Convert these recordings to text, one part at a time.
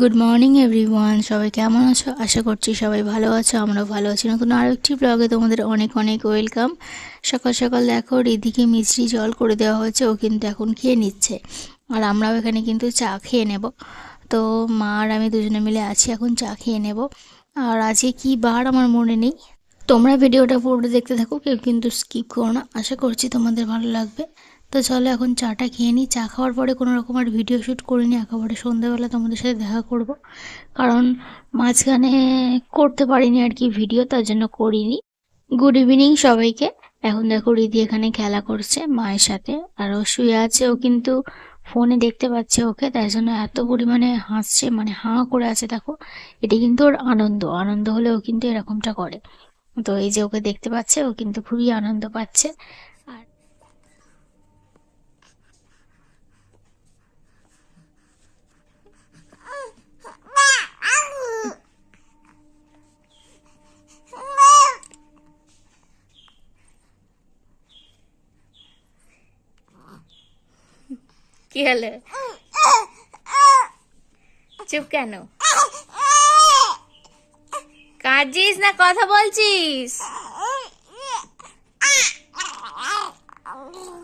Good morning everyone সবাই কেমন আছো? আশা করছি সবাই ভালো আছো, আমরাও ভালো আছি। নতুন আরও একটি ব্লগে তোমাদের অনেক অনেক ওয়েলকাম সকাল সকাল দেখো, রিদিকে মিষ্টি জল করে দেওয়া হয়েছে, ও কিন্তু এখন খেয়ে নিচ্ছে। আর আমরাও এখানে কিন্তু চা খেয়ে নেব। তো মা আর আমি দুজনে মিলে আছি, এখন চা খেয়ে নেব। আর আজকে কি বার আমার মনে নেই। তোমরা ভিডিওটা পুরো দেখতে থাকো, কেউ কিন্তু স্কিপ করো না। আশা করছি তোমাদের ভালো লাগবে। তো চলো এখন চাটা খেয়ে নিই। চা খাওয়ার পরে কোনো রকম আর ভিডিও শ্যুট করিনি। একেবারে সন্ধ্যাবেলা তোমাদের সাথে দেখা করব। কারণ মাঝখানে করতে পারিনি আর কি ভিডিও তার জন্য করিনি। গুড ইভিনিং সবাইকে। এখন দেখো রিদি এখানে খেলা করছে মায়ের সাথে। আর ও শুয়ে আছে, ও কিন্তু ফোনে দেখতে পাচ্ছে ওকে। তাই জন্য এত পরিমাণে হাসছে মানে হাঁ করে আছে। দেখো, এটি কিন্তু ওর আনন্দ। আনন্দ হলে ও কিন্তু এরকমটা করে। তো এই যে ওকে দেখতে পাচ্ছে, ও কিন্তু খুবই আনন্দ পাচ্ছে আর কি হলো? চুপ কেন? কাঁদছিস না কথা বলছিস?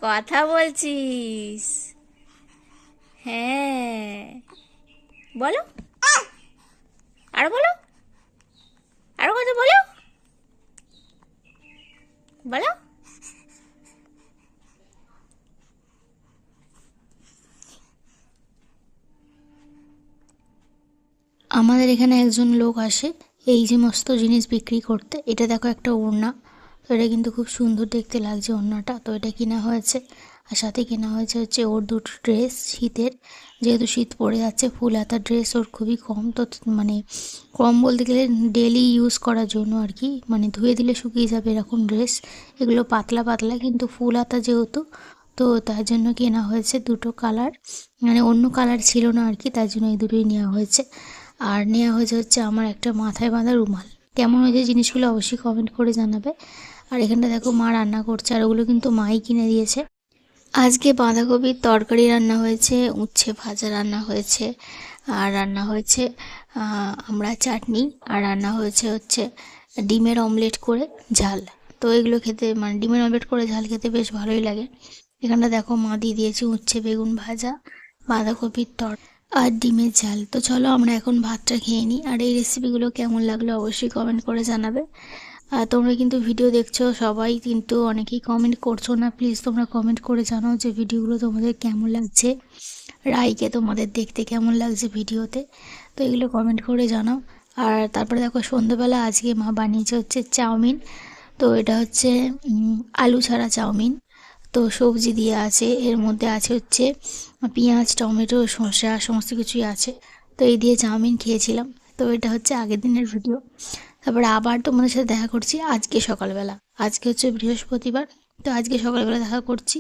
কথা বলছিস। হ্যাঁ। বলো আরও বলো আরও কথা বলো বলো আমাদের এখানে একজন লোক আসে, এই সমস্ত জিনিস বিক্রি করতে, এটা দেখো একটা ওড়না। তো এটা কিন্তু খুব সুন্দর দেখতে লাগছে ওড়নাটা। তো এটা কেনা হয়েছে, আর সাথে কেনা হয়েছে হচ্ছে ওর দুটো ড্রেস শীতের। যেহেতু শীত পড়ে যাচ্ছে, ফুল হাতা ড্রেস ওর খুবই কম। তো মানে কম বলতে গেলে ডেলি ইউজ করার জন্য আর কি। মানে ধুয়ে দিলে শুকিয়ে যাবে এরকম ড্রেস। এগুলো পাতলা পাতলা, কিন্তু ফুল হাতা যেহেতু, তো তার জন্য কেনা হয়েছে দুটো কালার। মানে অন্য কালার ছিল না আর কি, তার জন্য এই দুটোই নেওয়া হয়েছে। আর নেওয়া হয়েছে হচ্ছে আমার একটা মাথায় বাঁধা রুমাল। কেমন হয়েছে জিনিসগুলো অবশ্যই কমেন্ট করে জানাবে। আর এখানটা দেখো মা রান্না করছে আর ওগুলো কিন্তু মাই কিনে দিয়েছে। আজকে বাঁধাকপির তরকারি রান্না হয়েছে, উচ্ছে ভাজা রান্না হয়েছে, আর রান্না হয়েছে আমরা চাটনি, আর রান্না হয়েছে হচ্ছে ডিমের অমলেট করে ঝাল। তো এগুলো খেতে মানে ডিমের অমলেট করে ঝাল খেতে বেশ ভালোই লাগে। এখানটা দেখো মা দিয়ে দিয়েছে উচ্ছে, বেগুন ভাজা, বাঁধাকপির তর আর ডিমের ঝাল। তো চলো আমরা এখন ভাতটা খেয়ে নিই। আর এই রেসিপিগুলো কেমন লাগল অবশ্যই কমেন্ট করে জানাবে। আর তোমরা কিন্তু ভিডিও দেখছ, সবাই কিন্তু অনেকেই কমেন্ট করছ না। প্লিজ তোমরা কমেন্ট করে জানাও যে ভিডিওগুলো তোমাদের কেমন লাগছে। রাইকে তোমাদের দেখতে কেমন লাগছে ভিডিওতে তো এগুলো কমেন্ট করে জানাও। আর তারপরে দেখো সন্ধ্যেবেলা আজকে মা বানিয়েছে হচ্ছে চাউমিন। তো এটা হচ্ছে আলু ছাড়া চাউমিন। তো সবজি দিয়ে আছে, এর মধ্যে আছে হচ্ছে পেঁয়াজ, টমেটো শসা সমস্ত কিছুই আছে। তো এই দিয়ে চাউমিন খেয়েছিলাম। তো এটা হচ্ছে আগের দিনের ভিডিও। তারপরে আবার তোমাদের সাথে দেখা করছি আজকে সকালবেলা। আজকে হচ্ছে বৃহস্পতিবার। তো আজকে সকালবেলা দেখা করছি।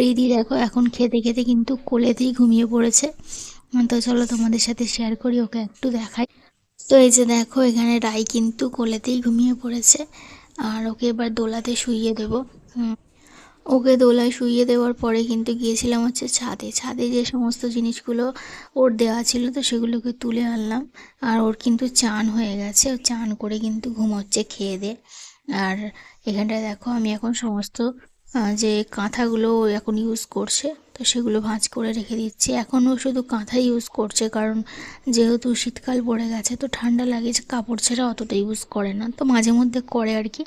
রিদি দেখো, এখন খেতে খেতে কিন্তু কোলেতেই ঘুমিয়ে পড়েছে। তো চলো তোমাদের সাথে শেয়ার করি, ওকে একটু দেখাই। তো এই যে দেখো, এখানে রাই কিন্তু কোলেতেই ঘুমিয়ে পড়েছে। আর ওকে এবার দোলাতে শুইয়ে দেবো। ওকে দোলায় শুইয়ে দেওয়ার পরে কিন্তু গিয়েছিলাম হচ্ছে ছাদে। ছাদে যে সমস্ত জিনিসগুলো ওর দেওয়া ছিল তো সেগুলোকে তুলে আনলাম। আর ওর কিন্তু চান হয়ে গেছে। ও চান করে কিন্তু ঘুমোচ্ছে খেয়ে দে। আর এখানটায় দেখো, আমি এখন সমস্ত যে কাঁথাগুলো এখন ইউজ করছে, তো সেগুলো ভাঁজ করে রেখে দিচ্ছি। এখনও শুধু কাঁথা ইউজ করছে, কারণ যেহেতু শীতকাল পড়ে গেছে, তো ঠান্ডা লাগে যে কাপড় ছেঁড়া অতটা ইউজ করে না। তো মাঝে মধ্যে করে আর কি।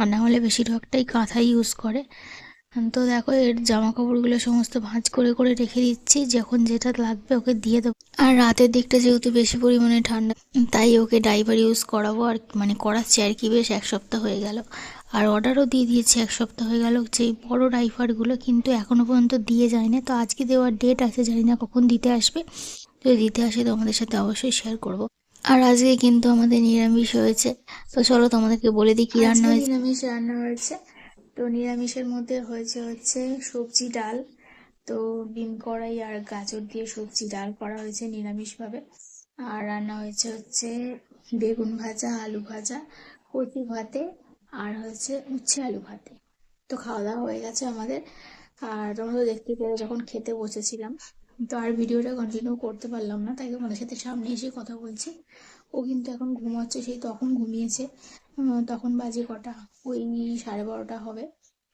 আর না হলে বেশিরভাগটাই কাঁথাই ইউজ করে। তো দেখো এর জামা কাপড়গুলো সমস্ত ভাঁজ করে করে রেখে দিচ্ছি। যখন যেটা লাগবে ওকে দিয়ে দেবো। আর রাতের দিকটা যেহেতু বেশি পরিমাণে ঠান্ডা তাই ওকে ডাইভার ইউজ করাবো। আর মানে করাচ্ছি আর কি বেশ এক সপ্তাহ হয়ে গেল। আর অর্ডারও দিয়ে দিয়েছি এক সপ্তাহ হয়ে গেল। যে বড় ডাইভারগুলো কিন্তু এখনও পর্যন্ত দিয়ে যায়নি। তো আজকে দেওয়ার ডেট আছে জানি না কখন দিতে আসবে। যদি দিতে আসে তোমাদের সাথে অবশ্যই শেয়ার করব। আর আজকে কিন্তু আমাদের নিরামিষ হয়েছে। তো চলো তোমাদেরকে বলে দিই কী রান্না হয়েছে। নিরামিষ রান্না হয়েছে। তো নিরামিষের মধ্যে হয়েছে হচ্ছে সবজি ডাল। তো বিম কড়াই আর গাজর দিয়ে সবজি ডাল করা হয়েছে নিরামিষভাবে। আর রান্না হয়েছে হচ্ছে বেগুন ভাজা, আলু ভাজা, কচি ভাতে আর হচ্ছে উচ্ছে আলু ভাতে। তো খাওয়া দাওয়া হয়ে গেছে আমাদের। আর তোমরা তো দেখতে পেলে যখন খেতে বসেছিলাম, তো আর ভিডিওটা কন্টিনিউ করতে পারলাম না। তাই তোমাদের সাথে সামনে এসে কথা বলছি। ও কিন্তু এখন ঘুমাচ্ছে, সেই তখন ঘুমিয়েছে। তখন বাজে কটা? ওই সাড়ে বারোটা হবে।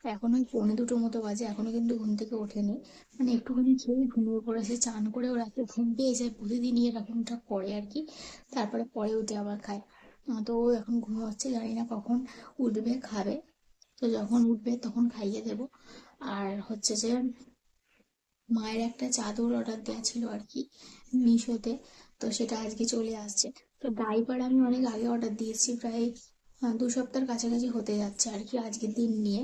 এখন ওই পৌনে দুটোর মতো বাজে, এখনও কিন্তু ঘুম থেকে ওঠেনি। মানে একটুখানি খেয়েই ঘুমিয়ে পড়েছে চান করেও রাতে ঘুম পেয়ে যায় প্রতিদিনই এরকমটা করে আর কি। তারপরে পরে উঠে আবার খায় তো ও এখন ঘুমোচ্ছে, জানি না কখন উঠবে, খাবে। তো যখন উঠবে তখন খাইয়ে দেবো। আর হচ্ছে যে, মায়ের একটা চাদর অর্ডার দেওয়া ছিল আর কি, মিশোতে। তো সেটা আজকে চলে আসছে। তো ডাইপার আমি অনেক আগে অর্ডার দিয়েছি, প্রায় দু সপ্তাহের কাছাকাছি হতে যাচ্ছে আর কি আজকের দিন নিয়ে।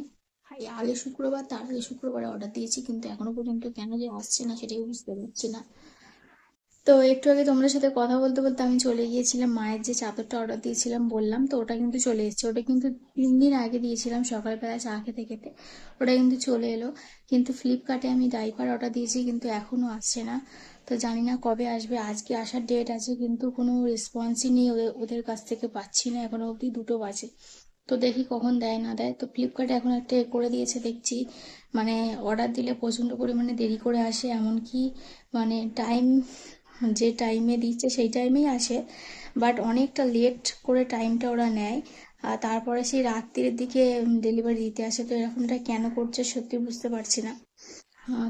আগে শুক্রবার তার আগে শুক্রবারে অর্ডার দিয়েছি কিন্তু এখনও পর্যন্ত কেন যে আসছে না সেটাই বুঝতে পারছি না। তো একটু আগে তোমাদের সাথে কথা বলতে বলতে আমি চলে গিয়েছিলাম, মায়ের যে চাদরটা অর্ডার দিয়েছিলাম বললাম, তো ওটা কিন্তু চলে এসেছে। ওটা কিন্তু তিন দিন আগে দিয়েছিলাম সকালবেলা চা খেতে খেতে। ওটা কিন্তু চলে এলো। কিন্তু ফ্লিপকার্টে আমি ডাইপার অর্ডার দিয়েছি, কিন্তু এখনও আসছে না। তো জানি না কবে আসবে, আজকে আসার ডেট আছে, কিন্তু কোনো রেসপন্সই নেই ওদের ওদের কাছ থেকে পাচ্ছি না, এখনও অবধি দুটো বাজে। তো দেখি কখন দেয়, না দেয়। তো ফ্লিপকার্টে এখন একটা এ করে দিয়েছে, দেখছি। মানে অর্ডার দিলে প্রচণ্ড পরিমাণে দেরি করে আসে, এমনকি মানে টাইম যে টাইমে দিচ্ছে সেই টাইমেই আসে বাট অনেকটা লেট করে টাইমটা ওরা নেয়। আর তারপরে সেই রাত্রির দিকে ডেলিভারি দিতে আসে, তো এরকমটা কেন করছে সত্যি বুঝতে পারছি না।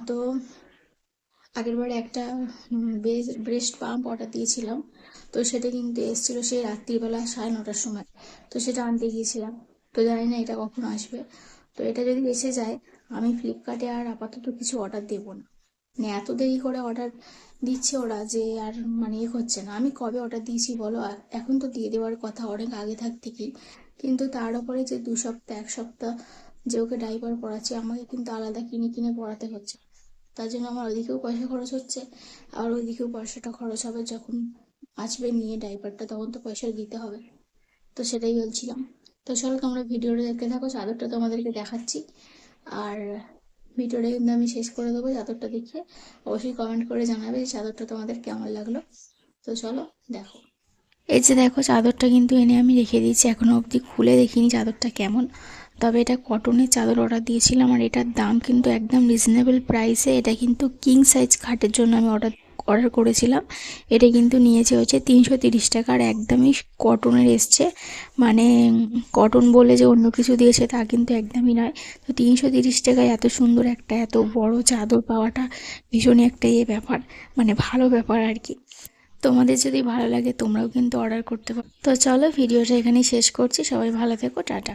তো আগেরবার একটা ব্রেস্ট পাম্প অর্ডার দিয়েছিলাম, তো সেটা কিন্তু এসেছিল সেই রাত্রিবেলা সাড়ে নটার সময়, তো সেটা আনতে গিয়েছিলাম। তো জানি না এটা কখন আসবে। তো এটা যদি এসে যায়, আমি ফ্লিপকার্টে আর আপাতত কিছু অর্ডার দেবো না। মানে এত দেরি করে অর্ডার দিচ্ছে ওরা যে আর মানে ইয়ে হচ্ছে না। আমি কবে অর্ডার দিয়েছি বলো? এখন তো দিয়ে দেওয়ার কথা অনেক আগে থাক থেকেই। কিন্তু তার উপরে যে দু সপ্তাহ, এক সপ্তাহ যে ওকে ডাইপার পড়াচ্ছে আমাকে কিন্তু আলাদা কিনে কিনে পড়াতে হচ্ছে। তার জন্য আমার ওইদিকেও পয়সা খরচ হচ্ছে। আর ওইদিকেও পয়সাটা খরচ হবে যখন আসবে নিয়ে ডাইপারটা তখন তো পয়সা দিতে হবে। তো সেটাই বলছিলাম। তো চলো তোমরা ভিডিওটা দেখতে থাকো। চাদরটা তোমাদেরকে দেখাচ্ছি। আর ভিডিওটা কিন্তু আমি শেষ করে দেবো চাদরটা দেখিয়ে। অবশ্যই কমেন্ট করে জানাবে যে চাদরটা তোমাদের কেমন লাগল। তো চলো, দেখো। এই যে দেখো, চাদরটা কিন্তু এনে আমি রেখে দিয়েছি। এখনও অবধি খুলে দেখিনি চাদরটা কেমন। তবে এটা কটনের চাদর অর্ডার দিয়েছিলাম আর এটার দাম কিন্তু একদম রিজনেবল প্রাইসে এটা কিন্তু কিং সাইজ খাটের জন্য আমি অর্ডার অর্ডার করেছিলাম। এটা কিন্তু নিয়েছে হচ্ছে তিনশো তিরিশ টাকার একদমই কটনের এসছে। মানে কটন বলে যে অন্য কিছু দিয়েছে তা কিন্তু একদমই নয়। তো তিনশো তিরিশ টাকায় এত সুন্দর একটা, এত বড় চাদর পাওয়াটা ভীষণই একটা ইয়ে ব্যাপার মানে ভালো ব্যাপার আর কি। তোমাদের যদি ভালো লাগে তোমরাও কিন্তু অর্ডার করতে পারো। তো চলো ভিডিওটা এখানেই শেষ করছি। সবাই ভালো থেকো, টাটা।